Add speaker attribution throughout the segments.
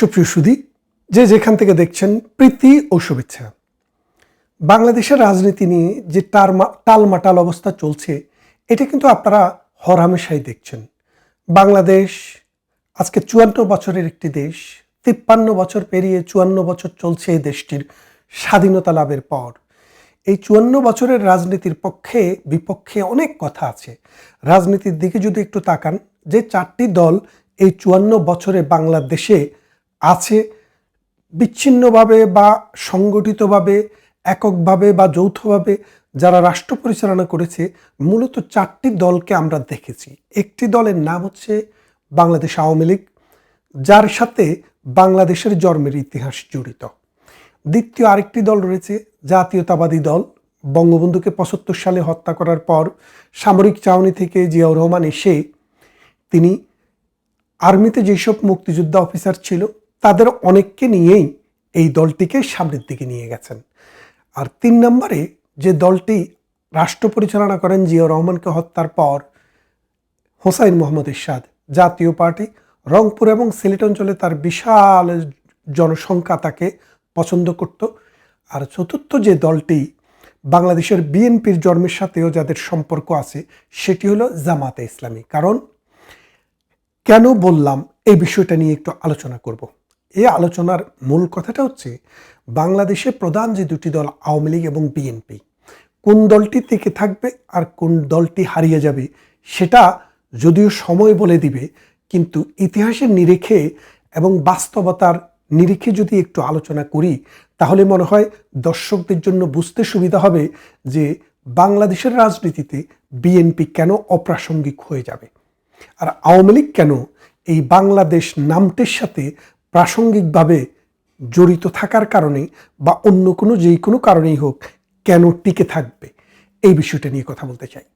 Speaker 1: সুপ্রিয় সুদী, যে যেখান থেকে দেখছেন, প্রীতি ও শুভেচ্ছা। বাংলাদেশের রাজনীতি নিয়ে যে টারমা, টালমাটাল অবস্থা চলছে, এটা কিন্তু আপনারা হরহামেশাই দেখছেন। বাংলাদেশ আজকে চুয়ান্ন বছরের একটি দেশ, তিপ্পান্ন বছর পেরিয়ে চুয়ান্ন বছর চলছে এই দেশটির স্বাধীনতা লাভের পর। এই চুয়ান্ন বছরের রাজনীতির পক্ষে, বিপক্ষে অনেক কথা আছে। রাজনীতির দিকে যদি একটু তাকান, যে চারটি দল এই চুয়ান্ন বছরে বাংলাদেশে আছে, বিচ্ছিন্নভাবে বা সংগঠিতভাবে, এককভাবে বা যৌথভাবে যারা রাষ্ট্র পরিচালনা করেছে, মূলত চারটি দলকে আমরা দেখেছি। একটি দলের নাম হচ্ছে বাংলাদেশ আওয়ামী লীগ, যার সাথে বাংলাদেশের জন্মের ইতিহাস জড়িত। দ্বিতীয় আরেকটি দল রয়েছে, জাতীয়তাবাদী দল। বঙ্গবন্ধুকে পঁচাত্তর সালে হত্যা করার পর সামরিক চাউনি থেকে জিয়াউর রহমান এসে তিনি আর্মিতে যেসব মুক্তিযোদ্ধা অফিসার ছিল তাদের অনেককে নিয়েই এই দলটিকে সামনের দিকে নিয়ে গেছেন। আর তিন নম্বরে যে দলটি রাষ্ট্র পরিচালনা করেন জিয়াউর রহমানকে হত্যার পর হোসাইন মোহাম্মদ ইরশাদ, জাতীয় পার্টি, রংপুর এবং সিলেট অঞ্চলে তার বিশাল জনসংখ্যা তাকে পছন্দ করত। আর চতুর্থ যে দলটি বাংলাদেশের বিএনপির জন্মের সাথেও যাদের সম্পর্ক আছে, সেটি হলো জামাতে ইসলামী। কারণ কেন বললাম, এই বিষয়টা নিয়ে একটু আলোচনা করব। এই আলোচনার মূল কথাটা হচ্ছে বাংলাদেশের প্রধান যে দুটি দল, আওয়ামী লীগ এবং বিএনপি, কোন দলটি টিকে থাকবে আর কোন দলটি হারিয়ে যাবে, সেটা যদিও সময় বলে দিবে, কিন্তু ইতিহাসের নিরিখে এবং বাস্তবতার নিরিখে যদি একটু আলোচনা করি, তাহলে মনে হয় দর্শকদের জন্য বুঝতে সুবিধা হবে যে বাংলাদেশের রাজনীতিতে বিএনপি কেন অপ্রাসঙ্গিক হয়ে যাবে। আর আওয়ামী লীগ কেন এই বাংলাদেশ নামটির সাথে প্রাসঙ্গিকভাবে জড়িত থাকার কারণে বা অন্য কোনো যেই কোনো কারণেই হোক কেন টিকে থাকবে? এই বিষয়টা নিয়ে কথা বলতে চাই।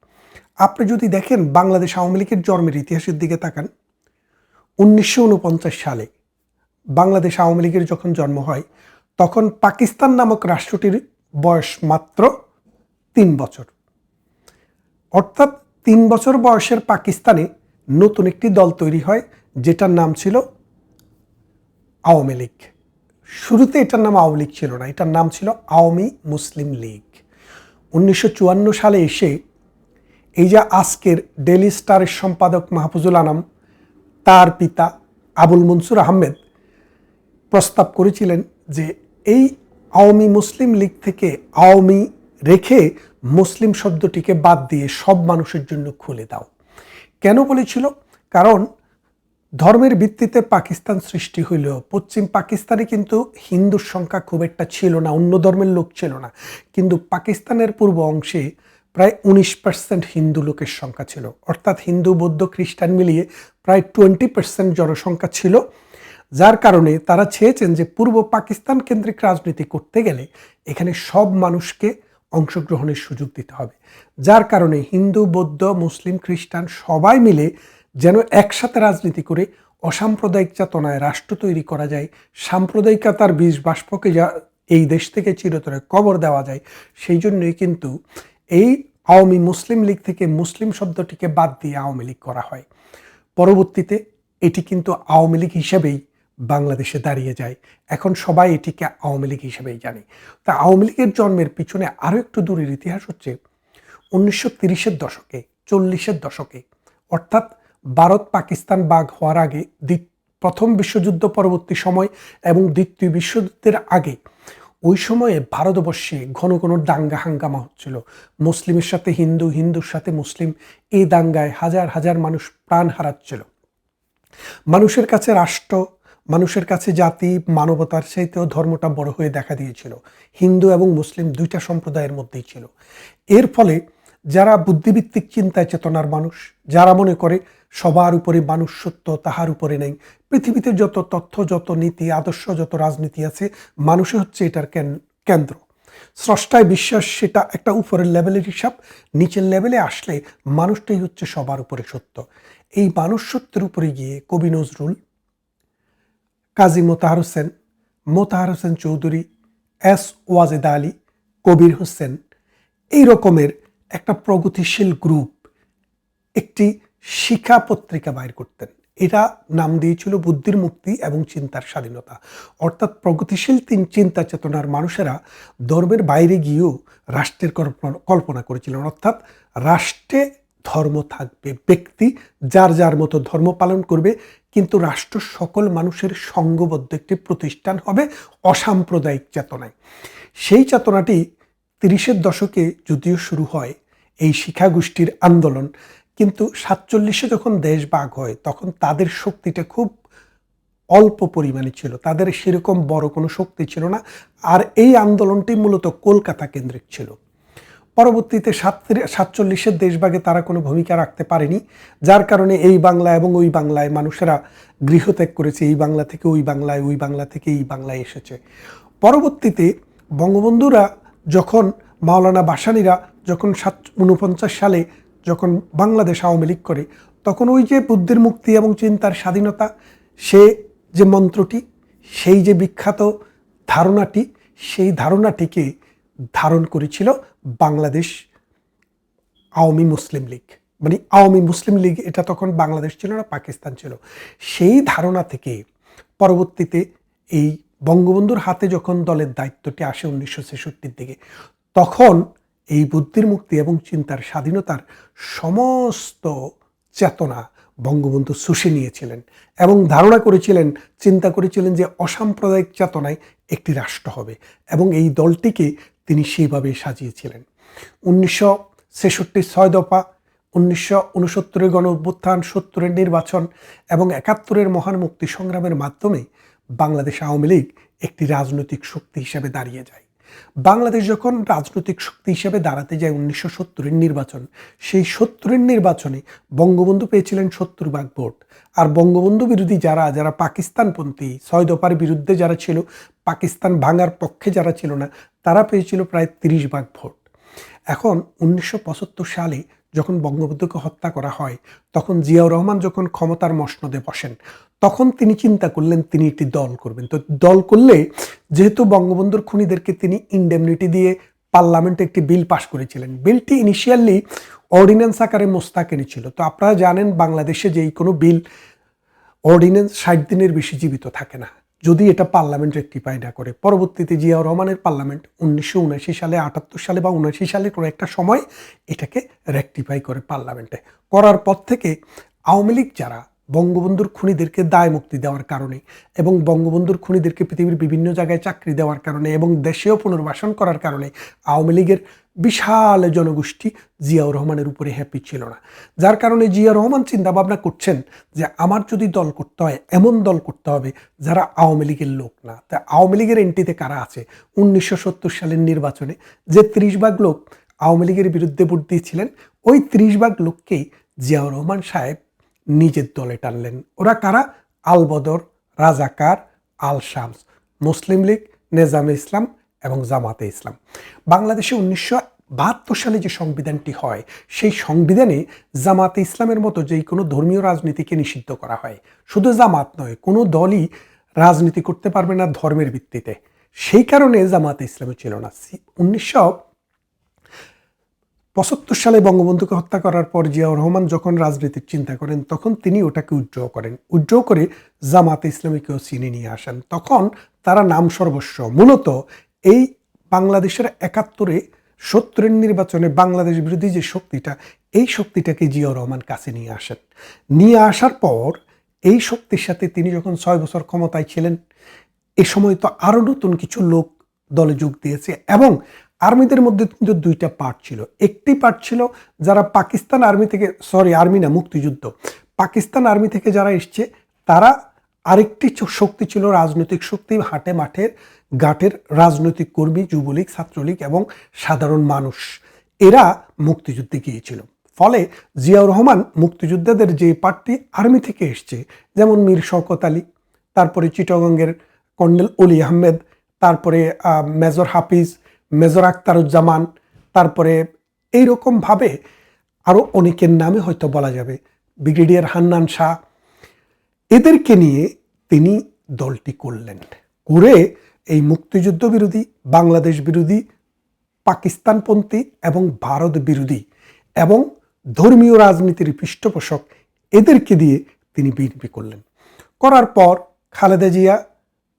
Speaker 1: আপনি যদি দেখেন বাংলাদেশ আওয়ামী লীগের জন্মের ইতিহাসের দিকে তাকান, উনিশশো ঊনপঞ্চাশ সালে বাংলাদেশ আওয়ামী লীগের যখন জন্ম হয়, তখন পাকিস্তান নামক রাষ্ট্রটির বয়স মাত্র তিন বছর। অর্থাৎ তিন বছর বয়সের পাকিস্তানে নতুন একটি দল তৈরি হয়, যেটার নাম ছিল আওয়ামী লীগ। শুরুতে এটার নাম আওয়ামী লীগ ছিল না, এটার নাম ছিল আওয়ামী মুসলিম লীগ। উনিশশো চুয়ান্ন সালে এসে এই যে আজকের ডেলি স্টারের সম্পাদক মাহফুজুল আনাম, তার পিতা আবুল মনসুর আহমেদ প্রস্তাব করেছিলেন যে এই আওয়ামী মুসলিম লীগ থেকে আওয়ামী রেখে মুসলিম শব্দটিকে বাদ দিয়ে সব মানুষের জন্য খুলে দাও। কেন বলেছিল? কারণ ধর্মের ভিত্তিতে পাকিস্তান সৃষ্টি হইলেও পশ্চিম পাকিস্তানে কিন্তু হিন্দুর সংখ্যা খুব একটা ছিল না, অন্য ধর্মের লোক ছিল না। কিন্তু পাকিস্তানের পূর্ব অংশে প্রায় উনিশ পার্সেন্ট হিন্দু লোকের সংখ্যা ছিল। অর্থাৎ হিন্দু, বৌদ্ধ, খ্রিস্টান মিলিয়ে প্রায় টোয়েন্টি পার্সেন্ট জনসংখ্যা ছিল। যার কারণে তারা চেয়েছেন যে পূর্ব পাকিস্তান কেন্দ্রিক রাজনীতি করতে গেলে এখানে সব মানুষকে অংশগ্রহণের সুযোগ দিতে হবে। যার কারণে হিন্দু, বৌদ্ধ, মুসলিম, খ্রিস্টান সবাই মিলে যেন একসাথে রাজনীতি করে অসাম্প্রদায়িক চেতনায় রাষ্ট্র তৈরি করা যায়, সাম্প্রদায়িকতার বীজ বাষ্পকে যা এই দেশ থেকে চিরতরে কবর দেওয়া যায়, সেই জন্যই কিন্তু এই আওয়ামী মুসলিম লীগ থেকে মুসলিম শব্দটিকে বাদ দিয়ে আওয়ামী লীগ করা হয়। পরবর্তীতে এটি কিন্তু আওয়ামী লীগ হিসেবেই বাংলাদেশে দাঁড়িয়ে যায়। এখন সবাই এটিকে আওয়ামী লীগ হিসেবেই জানে। তা আওয়ামী লীগের জন্মের পিছনে আরও একটু দূরের ইতিহাস হচ্ছে উনিশশো তিরিশের দশকে, চল্লিশের দশকে, অর্থাৎ ভারত পাকিস্তান বাঘ হওয়ার আগে প্রথম বিশ্বযুদ্ধ পরবর্তী সময় এবং দ্বিতীয় বিশ্বযুদ্ধের আগে, ওই সময়ে ভারতবর্ষে ঘন ঘন দাঙ্গা হাঙ্গামা হচ্ছিল। মুসলিমের সাথে হিন্দু, হিন্দুর সাথে মুসলিম, এই দাঙ্গায় হাজার হাজার মানুষ প্রাণ হারাচ্ছিল। মানুষের কাছে রাষ্ট্র, মানুষের কাছে জাতি, মানবতার চাইতেও ধর্মটা বড় হয়ে দেখা দিয়েছিল। হিন্দু এবং মুসলিম দুইটা সম্প্রদায়ের মধ্যেই ছিল। এর ফলে যারা বুদ্ধিভিত্তিক চিন্তায় চেতনার মানুষ, যারা মনে করে সবার উপরে মানুষ সত্য তাহার উপরে নেই। পৃথিবীতে যত তথ্য, যত নীতি, আদর্শ, যত রাজনীতি আছে, মানুষই হচ্ছে এটার কেন্দ্র। স্রষ্টায় বিশ্বাস সেটা একটা উপরের লেভেলের হিসাব, নিচের লেভেলে আসলে মানুষটাই হচ্ছে সবার উপরে সত্য। এই মানুষ সত্যের উপরে গিয়ে কবি নজরুল, কাজী মোতাহার হোসেন মোতাহার হোসেন চৌধুরী, এস ওয়াজেদ আলী, কবির হোসেন, এই রকমের একটা প্রগতিশীল গ্রুপ একটি শিক্ষা পত্রিকা বাইর করতেন। এটা নাম দিয়েছিল বুদ্ধির মুক্তি এবং চিন্তার স্বাধীনতা। অর্থাৎ প্রগতিশীল তিন চিন্তা চেতনার মানুষেরা ধর্মের বাইরে গিয়েও রাষ্ট্রের কল্পনা করেছিলেন। অর্থাৎ রাষ্ট্রে ধর্ম থাকবে, ব্যক্তি যার যার মতো ধর্ম পালন করবে, কিন্তু রাষ্ট্র সকল মানুষের সঙ্গবদ্ধ একটি প্রতিষ্ঠান হবে অসাম্প্রদায়িক চেতনায়। সেই চেতনাটি তিরিশের দশকে যদিও শুরু হয়, এই শিক্ষাগোষ্ঠীর আন্দোলন কিন্তু সাতচল্লিশে যখন দেশ ভাগ হয়, তখন তাদের শক্তিটা খুব অল্প পরিমাণে ছিল। তাদের সেরকম বড় কোনো শক্তি ছিল না। আর এই আন্দোলনটি মূলত কলকাতা কেন্দ্রিক ছিল। পরবর্তীতে সাত- সাতচল্লিশের দেশভাগে তারা কোনো ভূমিকা রাখতে পারেনি, যার কারণে এই বাংলা এবং ওই বাংলায় মানুষেরা গৃহত্যাগ করেছে। এই বাংলা থেকে ওই বাংলায়, ওই বাংলা থেকে এই বাংলায় এসেছে। পরবর্তীতে বঙ্গবন্ধুরা যখন মাওলানা বাসানিরা যখন সাত উনপঞ্চাশ সালে যখন বাংলাদেশ আওয়ামী লীগ করে, তখন ওই যে বুদ্ধির মুক্তি এবং চিন্তার স্বাধীনতা, সে যে মন্ত্রটি, সেই যে বিখ্যাত ধারণাটি, সেই ধারণাটিকে ধারণ করেছিল বাংলাদেশ আওয়ামী মুসলিম লীগ। মানে আওয়ামী মুসলিম লীগ, এটা তখন বাংলাদেশ ছিল না, পাকিস্তান ছিল। সেই ধারণা থেকে পরবর্তীতে এই বঙ্গবন্ধুর হাতে যখন দলের দায়িত্বটি আসে উনিশশো ছেষট্টির দিকে, তখন এই বুদ্ধির মুক্তি এবং চিন্তার স্বাধীনতার সমস্ত চেতনা বঙ্গবন্ধু শুষে নিয়েছিলেন এবং ধারণা করেছিলেন, চিন্তা করেছিলেন যে অসাম্প্রদায়িক চেতনায় একটি রাষ্ট্র হবে এবং এই দলটিকে তিনি সেইভাবে সাজিয়েছিলেন। উনিশশো ছেষট্টি ছয় দফা, উনিশশো উনসত্তরের গণ অভ্যুত্থান সত্তরের নির্বাচন এবং একাত্তরের মহান মুক্তি সংগ্রামের মাধ্যমে বাংলাদেশ আওয়ামী লীগ একটি রাজনৈতিক শক্তি হিসেবে দাঁড়িয়ে যায়। বাংলাদেশ যখন রাজনৈতিক শক্তি হিসেবে দাঁড়াতে যায় উনিশশো সত্তরের নির্বাচন, সেই সত্তরের নির্বাচনে বঙ্গবন্ধু পেয়েছিলেন সত্তর ভাগ ভোট। আর বঙ্গবন্ধু বিরোধী যারা যারা পাকিস্তানপন্থী ছয় দফার বিরুদ্ধে যারা ছিল, পাকিস্তান ভাঙার পক্ষে যারা ছিল না, তারা পেয়েছিল প্রায় তিরিশ ভাগ ভোট। এখন উনিশশো পঁচাত্তর সালে যখন বঙ্গবন্ধুকে হত্যা করা হয়, তখন জিয়াউর রহমান যখন ক্ষমতার মসনদে বসেন, তখন তিনি চিন্তা করলেন তিনি একটি দল করবেন। তো দল করলে যেহেতু বঙ্গবন্ধুর খুনিদেরকে তিনি ইন্ডেমনিটি দিয়ে পার্লামেন্টে একটি বিল পাশ করেছিলেন। বিলটি ইনিশিয়ালি অর্ডিন্যান্স আকারে মোস্তাক এনেছিল। তো আপনারা জানেন বাংলাদেশে যেই কোনো বিল অর্ডিন্যান্স ষাট দিনের বেশি জীবিত থাকে না। যদি এটা পার্লামেন্ট রেক্টিফাই না করে। পরবর্তীতে জিয়াউর রহমানের পার্লামেন্ট উনিশশো উনাশি সালে, আটাত্তর সালে বা উনাশি সালে কোনো একটা সময় এটাকে রেক্টিফাই করে পার্লামেন্টে। করার পর থেকে আওয়ামী লীগ যারা বঙ্গবন্ধুর খুনিদেরকে দায় মুক্তি দেওয়ার কারণে এবং বঙ্গবন্ধুর খুনিদেরকে পৃথিবীর বিভিন্ন জায়গায় চাকরি দেওয়ার কারণে এবং দেশেও পুনর্বাসন করার কারণে আওয়ামী লীগের বিশাল জনগোষ্ঠী জিয়াউর রহমানের উপরে হ্যাপি ছিল না। যার কারণে জিয়া রহমান চিন্তা ভাবনা করছেন যে আমার যদি দল করতে হয়, এমন দল করতে হবে যারা আওয়ামী লীগের লোক না। তা আওয়ামী লীগের এন্ট্রিতে কারা আছে? উনিশশো সত্তর সালের নির্বাচনে যে ত্রিশ ভাগ লোক আওয়ামী লীগের বিরুদ্ধে ভোট দিয়েছিলেন, ওই ত্রিশ ভাগ লোককেই জিয়াউর রহমান সাহেব নিজের দলে টানলেন। ওরা কারা? আল বদর রাজাকার আল শামস মুসলিম লীগ, নেজামে ইসলাম এবং জামাতে ইসলাম। বাংলাদেশে উনিশশো বাহাত্তর সালে যে সংবিধানটি হয়, সেই সংবিধানে জামাতে ইসলামের মতো যেই কোনো ধর্মীয় রাজনীতিকে নিষিদ্ধ করা হয়। শুধু জামাত নয়, কোনো দলই রাজনীতি করতে পারবে না ধর্মের ভিত্তিতে। সেই কারণে জামাতে ইসলামে ছিল না। উনিশশো পঁচাত্তর সালে বঙ্গবন্ধুকে হত্যা করার পর জিয়াউর রহমান যখন রাজনীতির চিন্তা করেন, তখন তিনি ওটাকে উজ্জ্ব করেন। উজ্জ্ব করে জামাতে ইসলামীকেও চিনে নিয়ে আসেন। তখন তারা নাম সর্বস্ব। মূলত এই বাংলাদেশের একাত্তরে সত্তরের নির্বাচনে বাংলাদেশ বিরোধী যে শক্তিটা, এই শক্তিটাকে জিয়াউর রহমান কাছে নিয়ে আসেন। নিয়ে আসার পর এই শক্তির সাথে তিনি যখন ছয় বছর ক্ষমতায় ছিলেন, এ সময় তো আরও নতুন কিছু লোক দলে যোগ দিয়েছে এবং আর্মিদের মধ্যে কিন্তু দুইটা পার্ট ছিল। একটি পার্ট ছিল যারা পাকিস্তান আর্মি থেকে সরি আর্মি না, মুক্তিযুদ্ধ। পাকিস্তান আর্মি থেকে যারা এসছে, তারা আরেকটি শক্তি ছিল রাজনৈতিক শক্তি, হাটে মাঠের ঘাটের রাজনৈতিক কর্মী, যুবলীগ, ছাত্রলীগ এবং সাধারণ মানুষ। এরা মুক্তিযুদ্ধে গিয়েছিল। ফলে জিয়াউর রহমান মুক্তিযোদ্ধাদের যে পার্টি আর্মি থেকে এসছে, যেমন মীর শওকত আলী, তারপরে চিটগঙ্গের কর্নেল অলি আহমেদ, তারপরে মেজর হাফিজ মেজর আখতারুজ্জামান, তারপরে এইরকমভাবে আরও অনেকের নামে হয়তো বলা যাবে, ব্রিগেডিয়ার হান্নান শাহ। এদেরকে নিয়ে তিনি দলটি করলেন। করে এই মুক্তিযুদ্ধ বিরোধী, বাংলাদেশ বিরোধী, পাকিস্তানপন্থী এবং ভারত বিরোধী এবং ধর্মীয় রাজনীতির পৃষ্ঠপোষক এদেরকে দিয়ে তিনি বিএনপি করলেন। করার পর খালেদা জিয়া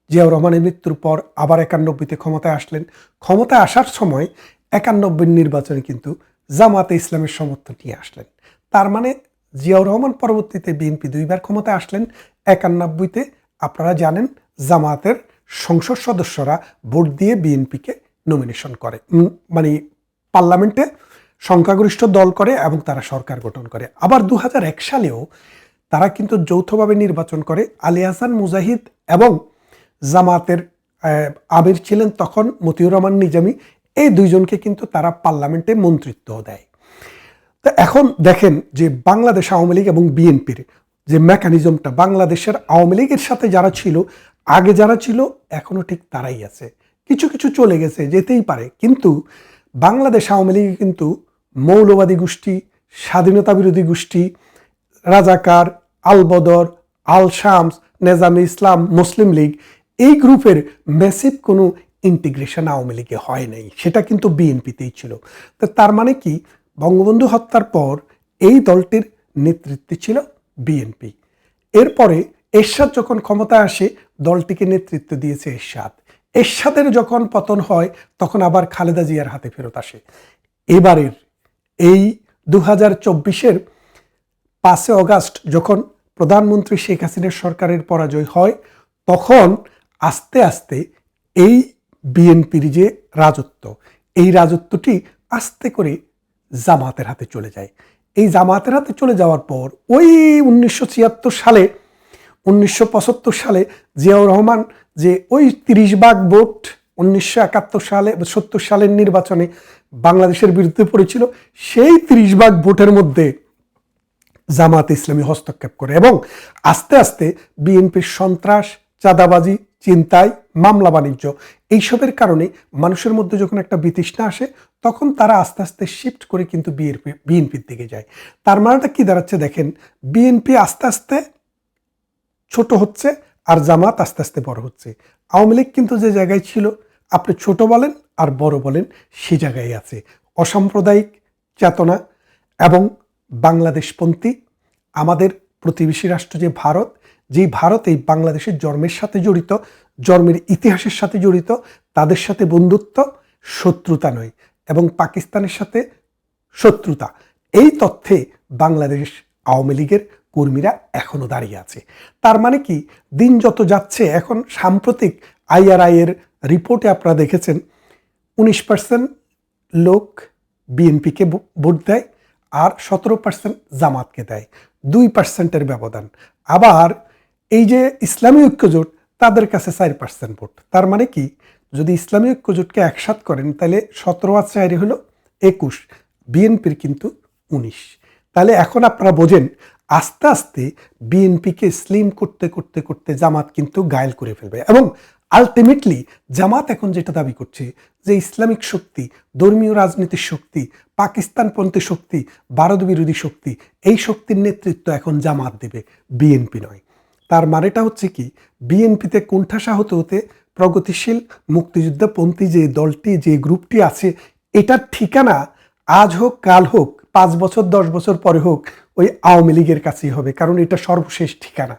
Speaker 1: জিয়াউর রহমানের মৃত্যুর পর আবার একানব্বইতে ক্ষমতায় আসলেন। ক্ষমতায় আসার সময় একানব্বই নির্বাচনে কিন্তু জামাতে ইসলামের সমর্থন নিয়ে আসলেন। তার মানে জিয়াউর রহমান পরবর্তীতে বিএনপি দুইবার ক্ষমতায় আসলেন। একানব্বইতে আপনারা জানেন জামাতের সংসদ সদস্যরা ভোট দিয়ে বিএনপিকে নমিনেশন করে। মানে পার্লামেন্টে সংখ্যাগরিষ্ঠ দল করে এবং তারা সরকার গঠন করে। আবার দু হাজার এক সালেও তারা কিন্তু যৌথভাবে নির্বাচন করে আলী হাসান, মুজাহিদ এবং জামাতের আমির ছিলেন তখন মতিউর রহমান নিজামী। এই দুইজনকে কিন্তু তারা পার্লামেন্টে মন্ত্রিত্ব দেয়। তো এখন দেখেন যে বাংলাদেশ আওয়ামী লীগ এবং বিএনপির যে মেকানিজমটা, বাংলাদেশের আওয়ামী লীগের সাথে যারা ছিল, আগে যারা ছিল, এখনও ঠিক তারাই আছে। কিছু কিছু চলে গেছে, যেতেই পারে। কিন্তু বাংলাদেশ আওয়ামী লীগ কিন্তু মৌলবাদী গোষ্ঠী, স্বাধীনতা বিরোধী গোষ্ঠী, রাজাকার আলবদর আল শামস, নেজামে ইসলাম, মুসলিম লীগ এই গ্রুপের ম্যাসিভ কোনো ইন্টিগ্রেশন আওয়ামী লীগে হয় নাই। সেটা কিন্তু বিএনপিতেই ছিল। তো তার মানে কি? বঙ্গবন্ধু হত্যার পর এই দলটির নেতৃত্বে ছিল বিএনপি এরপরে এরশাদ যখন ক্ষমতায় আসে, দলটিকে নেতৃত্ব দিয়েছে এরশাদ। এরশাদের যখন পতন হয়, তখন আবার খালেদা জিয়ার হাতে ফেরত আসে। এবারের এই দু হাজার চব্বিশের পাঁচে অগাস্ট যখন প্রধানমন্ত্রী শেখ হাসিনার সরকারের পরাজয় হয়, তখন আস্তে আস্তে এই বিএনপির যে রাজত্ব, এই রাজত্বটি আস্তে করে জামাতের হাতে চলে যায়। এই জামাতের হাতে চলে যাওয়ার পর ওই উনিশশো ছিয়াত্তর সালে, উনিশশো পঁচাত্তর সালে জিয়াউর রহমান যে ওই তিরিশ ভাগ ভোট উনিশশো একাত্তর সালে, সত্তর সালের নির্বাচনে বাংলাদেশের বিরুদ্ধে পড়েছিল, সেই তিরিশ ভাগ ভোটের মধ্যে জামাত ইসলামী হস্তক্ষেপ করে এবং আস্তে আস্তে বিএনপির সন্ত্রাস, চাঁদাবাজি চিন্তায় মামলা বাণিজ্য। এইসবের কারণে মানুষের মধ্যে যখন একটা বিতৃষ্ণা আসে, তখন তারা আস্তে আস্তে শিফট করে কিন্তু বিএনপি, বিএনপির দিকে যায়। তার মানেটা কি দাঁড়াচ্ছে দেখেন, বিএনপি আস্তে আস্তে ছোট হচ্ছে আর জামাত আস্তে আস্তে বড় হচ্ছে। আওয়ামী লীগ কিন্তু যে জায়গায় ছিল, আপনি ছোট বলেন আর বড় বলেন, সে জায়গায় আছে। অসাম্প্রদায়িক চেতনা এবং বাংলাদেশপন্থী, আমাদের প্রতিবেশী রাষ্ট্র যে ভারত যেই ভারত এই বাংলাদেশের জন্মের সাথে জড়িত, জন্মের ইতিহাসের সাথে জড়িত, তাদের সাথে বন্ধুত্ব, শত্রুতা নয় এবং পাকিস্তানের সাথে শত্রুতা। এই তথ্যে বাংলাদেশ আওয়ামী লীগের কর্মীরা এখনও দাঁড়িয়ে আছে। তার মানে কি? দিন যত যাচ্ছে, এখন সাম্প্রতিক আইআরআই এর রিপোর্টে আপনারা দেখেছেন, উনিশ পার্সেন্ট লোক বিএনপিকে ভোট দেয় আর সতেরো পার্সেন্ট জামাতকে দেয়। দুই পার্সেন্টের ব্যবধান। আবার এই যে ইসলামী ঐক্যজোট, তাদের কাছে চার পার্সেন্ট ভোট। তার মানে কি? যদি ইসলামী ঐক্যজোটকে একসাথ করেন, তাহলে সতেরো আর চারি হলো একুশ, বিএনপির কিন্তু উনিশ। তাহলে এখন আপনারা বোঝেন, আস্তে আস্তে বিএনপিকে স্লিম করতে করতে করতে জামাত কিন্তু গায়েল করে ফেলবে এবং আলটিমেটলি জামাত এখন যেটা দাবি করছে, যে ইসলামিক শক্তি, ধর্মীয় রাজনীতির শক্তি, পাকিস্তানপন্থী শক্তি ভারত বিরোধী শক্তি, এই শক্তির নেতৃত্ব এখন জামাত দেবে, বিএনপি নয়। তার মানেটা হচ্ছে কি? বিএনপিতে কোণঠাসা হতে হতে প্রগতিশীল মুক্তিযুদ্ধপন্থী যে দলটি, যে গ্রুপটি আছে, এটার ঠিকানা আজ হোক, কাল হোক, পাঁচ বছর, দশ বছর পরে হোক, ওই আওয়ামী লীগের কাছেই হবে, কারণ এটা সর্বশেষ ঠিকানা।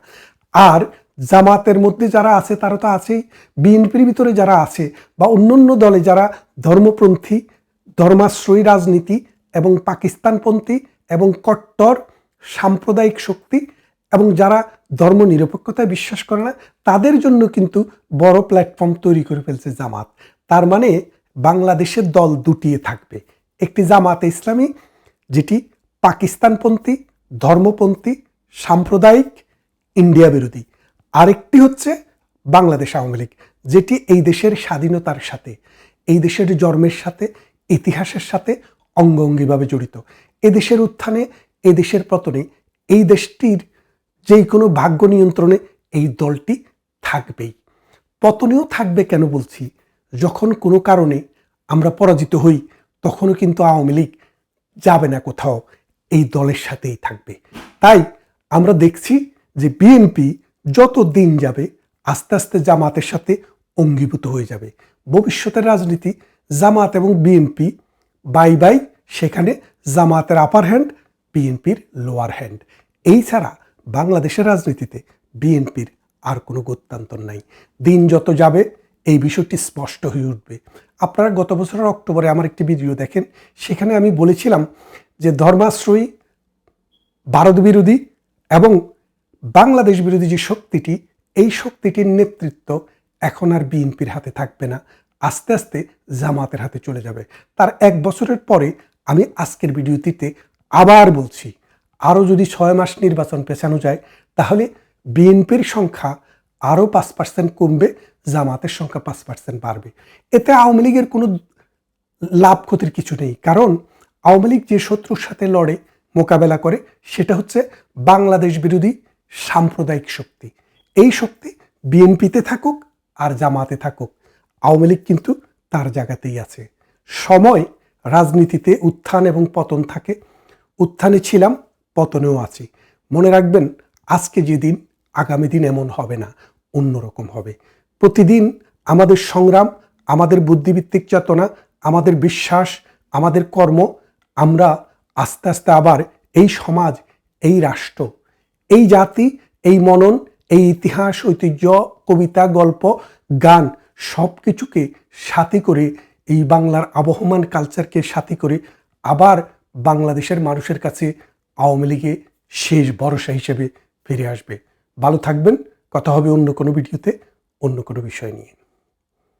Speaker 1: আর জামাতের মধ্যে যারা আছে, তারা তো আছেই। বিএনপির ভিতরে যারা আছে বা অন্যান্য দলে যারা ধর্মপন্থী, ধর্মাশ্রয়ী রাজনীতি এবং পাকিস্তানপন্থী এবং কট্টর সাম্প্রদায়িক শক্তি এবং যারা ধর্ম নিরপেক্ষতায় বিশ্বাস করে না, তাদের জন্য কিন্তু বড় প্ল্যাটফর্ম তৈরি করে ফেলছে জামাত। তার মানে বাংলাদেশের দল দুটিয়ে থাকবে। একটি জামাতে ইসলামী, যেটি পাকিস্তানপন্থী, ধর্মপন্থী, সাম্প্রদায়িক, ইন্ডিয়া বিরোধী। আরেকটি হচ্ছে বাংলাদেশ আওয়ামী লীগ, যেটি এই দেশের স্বাধীনতার সাথে, এই দেশের জন্মের সাথে, ইতিহাসের সাথে অঙ্গভঙ্গিভাবে জড়িত। এদেশের উত্থানে এদেশের পতনে, এই দেশটির যেই কোনো ভাগ্য নিয়ন্ত্রণে এই দলটি থাকবেই। পতনেও থাকবে কেন বলছি? যখন কোনো কারণে আমরা পরাজিত হই, তখনও কিন্তু আওয়ামী লীগ যাবে না কোথাও, এই দলের সাথেই থাকবে। তাই আমরা দেখছি যে বিএনপি যত দিন যাবে, আস্তে আস্তে জামাতের সাথে অঙ্গীভূত হয়ে যাবে। ভবিষ্যতের রাজনীতি, জামাত এবং বিএনপি, বাই বাই, সেখানে জামাতের আপার হ্যান্ড বিএনপির লোয়ার হ্যান্ড এই ছাড়া বাংলাদেশের রাজনীতিতে বিএনপির আর কোনো গত্যান্তর নাই। দিন যত যাবে, এই বিষয়টি স্পষ্ট হয়ে উঠবে। আপনারা গত বছরের অক্টোবরে আমার একটি ভিডিও দেখেন, সেখানে আমি বলেছিলাম যে ধর্মাশ্রয়ী ভারত বিরোধী এবং বাংলাদেশ বিরোধী যে শক্তিটি, এই শক্তিটির নেতৃত্ব এখন আর বিএনপির হাতে থাকবে না। আস্তে আস্তে জামাতের হাতে চলে যাবে। তার এক বছরের পরে আমি আজকের ভিডিওটিতে আবার বলছি আরও যদি ছয় মাস নির্বাচন পেছানো যায়, তাহলে বিএনপির সংখ্যা আরও পাঁচ পার্সেন্ট কমবে, জামাতের সংখ্যা পাঁচ পার্সেন্ট বাড়বে। এতে আওয়ামী লীগের কোনো লাভ ক্ষতির কিছু নেই। কারণ আওয়ামী লীগ যে শত্রুর সাথে লড়ে, মোকাবেলা করে, সেটা হচ্ছে বাংলাদেশ বিরোধী সাম্প্রদায়িক শক্তি। এই শক্তি বিএনপিতে থাকুক আর জামাতে থাকুক, আওয়ামী লীগ কিন্তু তার জায়গাতেই আছে। সময় রাজনীতিতে উত্থান এবং পতন থাকে। উত্থানে ছিলাম পতনেও আছি। মনে রাখবেন, আজকে যে দিন, আগামী দিন এমন হবে না, অন্যরকম হবে। প্রতিদিন আমাদের সংগ্রাম, আমাদের বুদ্ধিভিত্তিক চেতনা, আমাদের বিশ্বাস, আমাদের কর্ম, আমরা আস্তে আস্তে আবার এই সমাজ, এই রাষ্ট্র, এই জাতি, এই মনন, এই ইতিহাস, ঐতিহ্য, কবিতা, গল্প, গান সব কিছুকে সাথে করে, এই বাংলার আবহমান কালচারকে সাথী করে আবার বাংলাদেশের মানুষের কাছে আওয়ামী লীগে শেষ ভরসা হিসেবে ফিরে আসবে। ভালো থাকবেন। কথা হবে অন্য কোনো ভিডিওতে, অন্য কোনো বিষয় নিয়ে।